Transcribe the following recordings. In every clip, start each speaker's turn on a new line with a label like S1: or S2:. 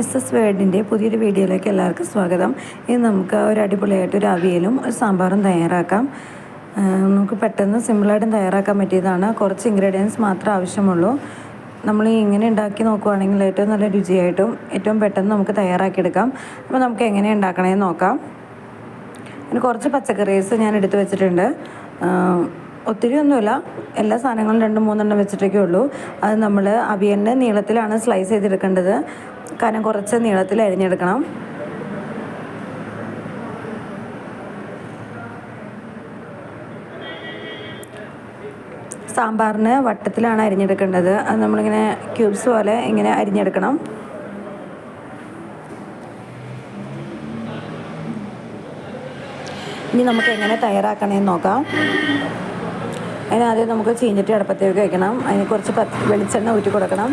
S1: S S വേഡിൻ്റെ പുതിയൊരു വീഡിയോയിലേക്ക് എല്ലാവർക്കും സ്വാഗതം ഇന്ന് നമുക്ക് ഒരു അടിപൊളിയായിട്ട് ഒരു അവിയലും ഒരു സാമ്പാറും തയ്യാറാക്കാം നമുക്ക് പെട്ടെന്ന് സിമ്പിളായിട്ടും തയ്യാറാക്കാൻ പറ്റിയതാണ് കുറച്ച് ഇൻഗ്രീഡിയൻസ് മാത്രം ആവശ്യമുള്ളൂ നമ്മൾ ഇങ്ങനെ ഉണ്ടാക്കി നോക്കുവാണെങ്കിൽ ഏറ്റവും നല്ല രുചിയായിട്ടും ഏറ്റവും പെട്ടെന്ന് നമുക്ക് തയ്യാറാക്കിയെടുക്കാം അപ്പോൾ നമുക്ക് എങ്ങനെ ഉണ്ടാക്കണമെന്ന് നോക്കാം പിന്നെ കുറച്ച് പച്ചക്കറീസ് ഞാൻ എടുത്തു വെച്ചിട്ടുണ്ട് ഒത്തിരി ഒന്നുമില്ല എല്ലാ സാധനങ്ങളും രണ്ടും മൂന്നെണ്ണം വെച്ചിട്ടൊക്കെ ഉള്ളൂ അത് നമ്മൾ അവിയൻ്റെ നീളത്തിലാണ് സ്ലൈസ് ചെയ്തെടുക്കേണ്ടത് കാരണം കുറച്ച് നീളത്തിൽ അരിഞ്ഞെടുക്കണം സാമ്പാറിന് വട്ടത്തിലാണ് അരിഞ്ഞെടുക്കേണ്ടത് അത് നമ്മളിങ്ങനെ ക്യൂബ്സ് പോലെ ഇങ്ങനെ അരിഞ്ഞെടുക്കണം ഇനി നമുക്ക് എങ്ങനെ തയ്യാറാക്കണമെന്ന് നോക്കാം അതിന് ആദ്യം നമുക്ക് ചീഞ്ഞിട്ട് അടുപ്പത്തേക്ക് വയ്ക്കണം അതിന് കുറച്ച് പത്ത് വെളിച്ചെണ്ണ ഊറ്റി കൊടുക്കണം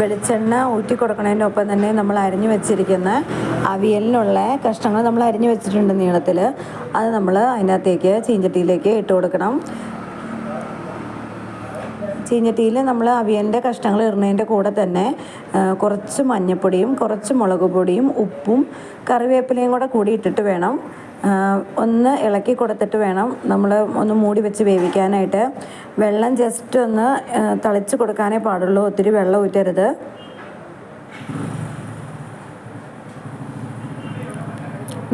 S1: വെളിച്ചെണ്ണ ഊറ്റി കൊടുക്കുന്നതിനൊപ്പം തന്നെ നമ്മൾ അരിഞ്ഞു വെച്ചിരിക്കുന്ന അവിയലിനുള്ള കഷ്ണങ്ങൾ നമ്മൾ അരിഞ്ഞു വെച്ചിട്ടുണ്ട് നീളത്തിൽ അത് നമ്മൾ അതിനകത്തേക്ക് ചീഞ്ചട്ടിയിലേക്ക് ഇട്ട് കൊടുക്കണം ചീഞ്ഞട്ടിയിൽ നമ്മൾ അവിയലിൻ്റെ കഷ്ണങ്ങൾ ഇടുന്നതിൻ്റെ കൂടെ തന്നെ കുറച്ച് മഞ്ഞൾപ്പൊടിയും കുറച്ച് മുളക് പൊടിയും ഉപ്പും കറിവേപ്പിലയും കൂടെ കൂടി ഇട്ടിട്ട് വേണം ഒന്ന് ഇളക്കി കൊടുത്തിട്ട് വേണം നമ്മൾ ഒന്ന് മൂടി വെച്ച് വേവിക്കാനായിട്ട് വെള്ളം ജസ്റ്റ് ഒന്ന് തളിച്ച് കൊടുക്കാനേ പാടുള്ളൂ ഒത്തിരി വെള്ളം ഊറ്റരുത്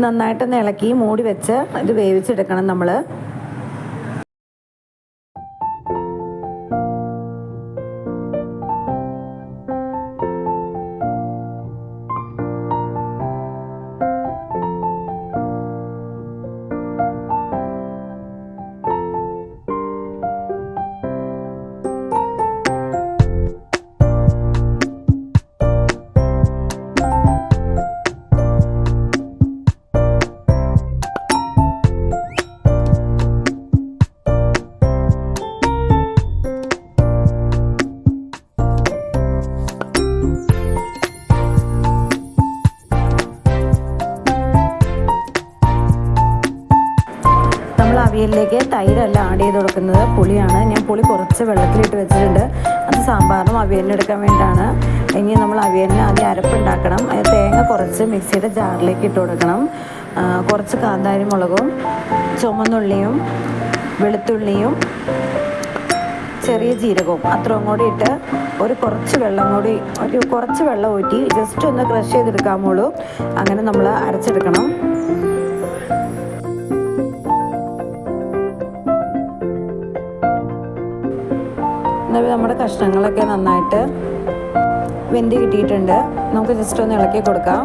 S1: നന്നായിട്ടൊന്ന് ഇളക്കി മൂടി വെച്ച് ഇത് വേവിച്ചെടുക്കണം നമ്മൾ ഇതിലേക്ക് തൈരല്ല ആഡ് ചെയ്ത് കൊടുക്കുന്നത് പുളിയാണ് ഞാൻ പുളി കുറച്ച് വെള്ളത്തിലിട്ട് വെച്ചിട്ടുണ്ട് അത് സാമ്പാറിനും എടുക്കാൻ വേണ്ടിയിട്ടാണ് ഇനി നമ്മൾ അവിയലിന് ആദ്യം അരപ്പുണ്ടാക്കണം തേങ്ങ കുറച്ച് മിക്സിയുടെ ജാറിലേക്ക് ഇട്ട് കൊടുക്കണം കുറച്ച് കാന്താരി മുളകും ചുമന്നുള്ളിയും വെളുത്തുള്ളിയും ചെറിയ ജീരകവും അത്രയും കൂടി ഇട്ട് ഒരു കുറച്ച് വെള്ളം കൂടി ഒരു കുറച്ച് വെള്ളം ഊറ്റി ജസ്റ്റ് ഒന്ന് ക്രഷ് ചെയ്തെടുക്കാമോളൂ അങ്ങനെ നമ്മൾ അരച്ചെടുക്കണം എന്നാൽ നമ്മുടെ കഷ്ണങ്ങളൊക്കെ നന്നായിട്ട് വെന്ത് കിട്ടിയിട്ടുണ്ട് നമുക്ക് ജസ്റ്റ് ഒന്ന് ഇളക്കി കൊടുക്കാം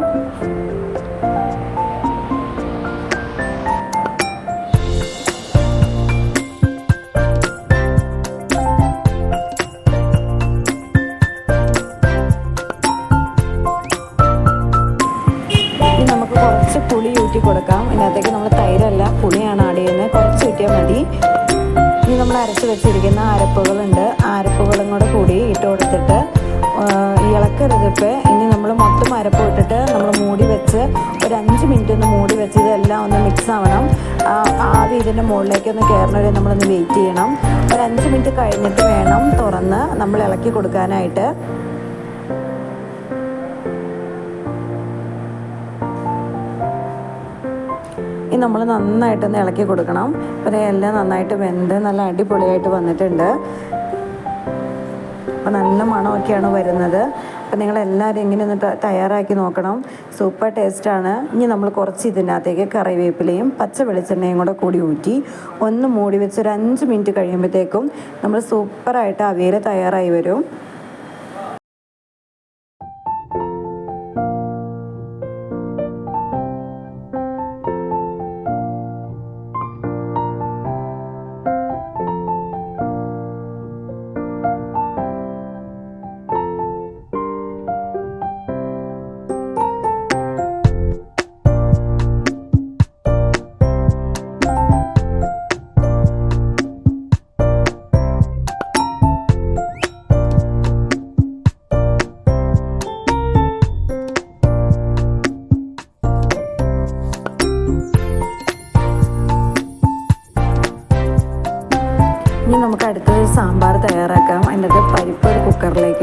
S1: കുറച്ച് പുളി കൊടുക്കാം നമ്മൾ തൈരല്ല പുളിയാണ് കുറച്ച് മതി ഇനി നമ്മൾ അരച്ച് വെച്ചിരിക്കുന്ന അരപ്പുകളുണ്ട് കൂടി ഇട്ട് കൊടുത്തിട്ട് ഇളക്കരുതിട്ട് ഇനി നമ്മൾ മൊത്തം അരപ്പ് ഇട്ടിട്ട് നമ്മൾ മൂടി വെച്ച് ഒരു അഞ്ച് മിനിറ്റ് ഒന്ന് മൂടി വെച്ച് ഇതെല്ലാം ഒന്ന് മിക്സ് ആവണം ആവി ഇതിൻ്റെ മുകളിലേക്ക് ഒന്ന് കയറണ വരെ നമ്മളൊന്ന് വെയിറ്റ് ചെയ്യണം ഒരു അഞ്ച് മിനിറ്റ് കഴിഞ്ഞിട്ട് വേണം തുറന്ന് നമ്മൾ ഇളക്കി കൊടുക്കാനായിട്ട് ഇനി നമ്മൾ നന്നായിട്ടൊന്ന് ഇളക്കി കൊടുക്കണം അപ്പോൾ എല്ലാം നന്നായിട്ട് വെന്ത് നല്ല അടിപൊളിയായിട്ട് വന്നിട്ടുണ്ട് അപ്പം നല്ല മണമൊക്കെയാണ് വരുന്നത് അപ്പോൾ നിങ്ങളെല്ലാവരും ഇങ്ങനെ ഒന്ന് തയ്യാറാക്കി നോക്കണം സൂപ്പർ ടേസ്റ്റാണ് ഇനി നമ്മൾ കുറച്ച് ഇതിനകത്തേക്ക് കറിവേപ്പിലയും പച്ച വെളിച്ചെണ്ണയും കൂടെ കൂടി ഊറ്റി ഒന്ന് മൂടി വെച്ച് ഒരു അഞ്ച് മിനിറ്റ് കഴിയുമ്പോഴത്തേക്കും നമ്മൾ സൂപ്പറായിട്ട് അവിയൽ തയ്യാറായി വരും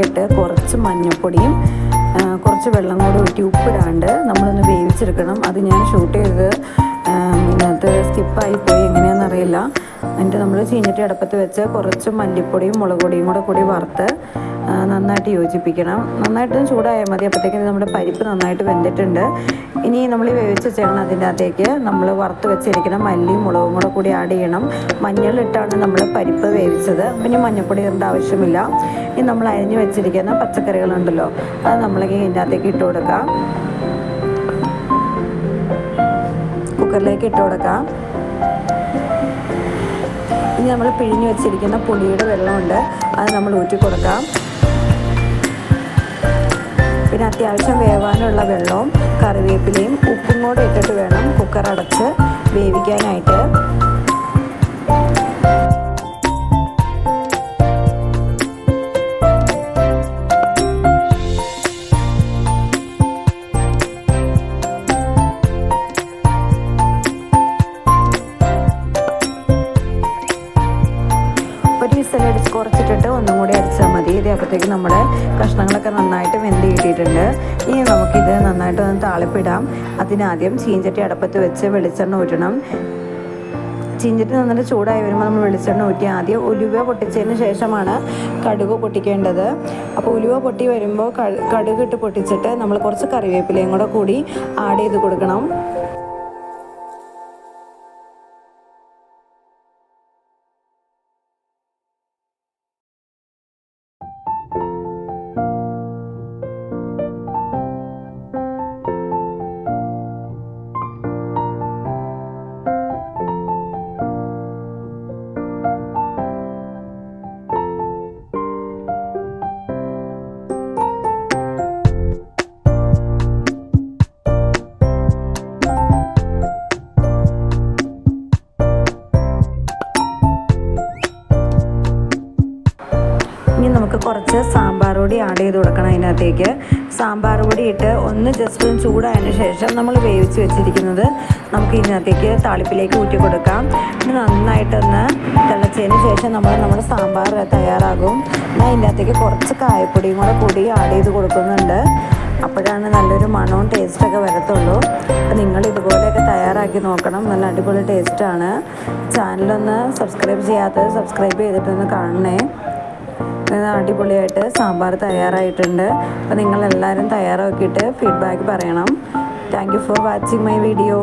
S1: ഇട്ട് കുറച്ച് മഞ്ഞൾപ്പൊടിയും കുറച്ച് വെള്ളം കൂടി ഊറ്റി ഉപ്പിടാണ്ട് നമ്മളൊന്ന് വേവിച്ചെടുക്കണം അത് ഞാൻ ഷൂട്ട് ചെയ്ത് ഇതിനകത്ത് സ്കിപ്പായി പോയി എങ്ങനെയാണെന്ന് അറിയില്ല എന്നിട്ട് നമ്മൾ ചീഞ്ഞിട്ട് അടപ്പത്ത് വെച്ച് കുറച്ച് മല്ലിപ്പൊടിയും മുളക് പൊടിയും കൂടെ കൂടി വറുത്ത് നന്നായിട്ട് യോജിപ്പിക്കണം നന്നായിട്ട് ചൂടായാൽ മതി അപ്പോഴത്തേക്കും നമ്മുടെ പരിപ്പ് നന്നായിട്ട് വെന്തിട്ടുണ്ട് ഇനി നമ്മൾ വേവിച്ച ചേർന്ന് അതിൻ്റെ അകത്തേക്ക് നമ്മൾ വറുത്ത് വെച്ചിരിക്കണം മല്ലിയും മുളകും കൂടെ കൂടി ആഡ് ചെയ്യണം മഞ്ഞളിട്ടാണ് നമ്മൾ പരിപ്പ് വേവിച്ചത് പിന്നെ മഞ്ഞൾപ്പൊടി ഇടേണ്ട ആവശ്യമില്ല ഇനി നമ്മൾ അരിഞ്ഞു വെച്ചിരിക്കുന്ന പച്ചക്കറികളുണ്ടല്ലോ അത് നമ്മൾ ഇതിൻ്റെ അകത്തേക്ക് ഇട്ട് കൊടുക്കാം കുക്കറിലേക്ക് ഇട്ട് കൊടുക്കാം ഇനി നമ്മൾ പിഴിഞ്ഞു വെച്ചിരിക്കുന്ന പുളിയുടെ വെള്ളമുണ്ട് അത് നമ്മൾ ഊറ്റി കൊടുക്കാം പിന്നെ അത്യാവശ്യം വേവാനുള്ള വെള്ളവും കറിവേപ്പിലയും ഉപ്പും കൂടെ ഇട്ടിട്ട് വേണം കുക്കർ അടച്ച് വേവിക്കാനായിട്ട് ഒരു വിസലടിച്ച് കുറച്ചിട്ടിട്ട് ഒന്നും കൂടി അടിച്ചാൽ മതി അപ്പോഴത്തേക്ക് നമ്മുടെ കഷ്ണങ്ങളൊക്കെ നന്നായിട്ട് വെന്ത് കിട്ടിയിട്ടുണ്ട് ഇനി നമുക്കിത് നന്നായിട്ട് ഒന്ന് താളിപ്പിടാം അതിനാദ്യം ചീഞ്ചട്ടി അടപ്പത്ത് വെച്ച് വെളിച്ചെണ്ണ ഊറ്റണം ചീഞ്ചട്ടി നന്നായിട്ട് ചൂടായി വരുമ്പോൾ നമ്മൾ വെളിച്ചെണ്ണ ഊറ്റി ആദ്യം ഉലുവ പൊട്ടിച്ചതിന് ശേഷമാണ് കടുക് പൊട്ടിക്കേണ്ടത് അപ്പോൾ ഉലുവ പൊട്ടി വരുമ്പോൾ കടുക് ഇട്ട് പൊട്ടിച്ചിട്ട് നമ്മൾ കുറച്ച് കറിവേപ്പിലയും കൂടെ കൂടി ആഡ് ചെയ്ത് കൊടുക്കണം ഇനി നമുക്ക് കുറച്ച് സാമ്പാർ പൊടി ആഡ് ചെയ്ത് കൊടുക്കണം അതിനകത്തേക്ക് സാമ്പാർ പൊടി ഇട്ട് ഒന്ന് ജസ്റ്റ് ഒന്ന് ചൂടായതിനു ശേഷം നമ്മൾ വേവിച്ച് വെച്ചിരിക്കുന്നത് നമുക്ക് ഇതിനകത്തേക്ക് താളിപ്പിലേക്ക് ഊറ്റി കൊടുക്കാം ഇത് നന്നായിട്ടൊന്ന് തിളച്ചതിന് ശേഷം നമ്മൾ നമ്മുടെ സാമ്പാർ തയ്യാറാകും ഞാൻ ഇതിൻ്റെ കുറച്ച് കായപ്പൊടിയും കൂടെ പൊടി ആഡ് ചെയ്ത് കൊടുക്കുന്നുണ്ട് അപ്പോഴാണ് നല്ലൊരു മണവും ടേസ്റ്റൊക്കെ വരത്തുള്ളൂ അപ്പോൾ നിങ്ങൾ ഇതുപോലെയൊക്കെ തയ്യാറാക്കി നോക്കണം നല്ല അടിപൊളി ടേസ്റ്റാണ് ചാനലൊന്ന് സബ്സ്ക്രൈബ് ചെയ്യാത്തത് സബ്സ്ക്രൈബ് ചെയ്തിട്ടൊന്ന് കാണണേ അടിപൊളിയായിട്ട് സാമ്പാർ തയ്യാറായിട്ടുണ്ട് അപ്പോൾ നിങ്ങളെല്ലാവരും തയ്യാറാക്കിയിട്ട് ഫീഡ്ബാക്ക് പറയണം thank you for watching my video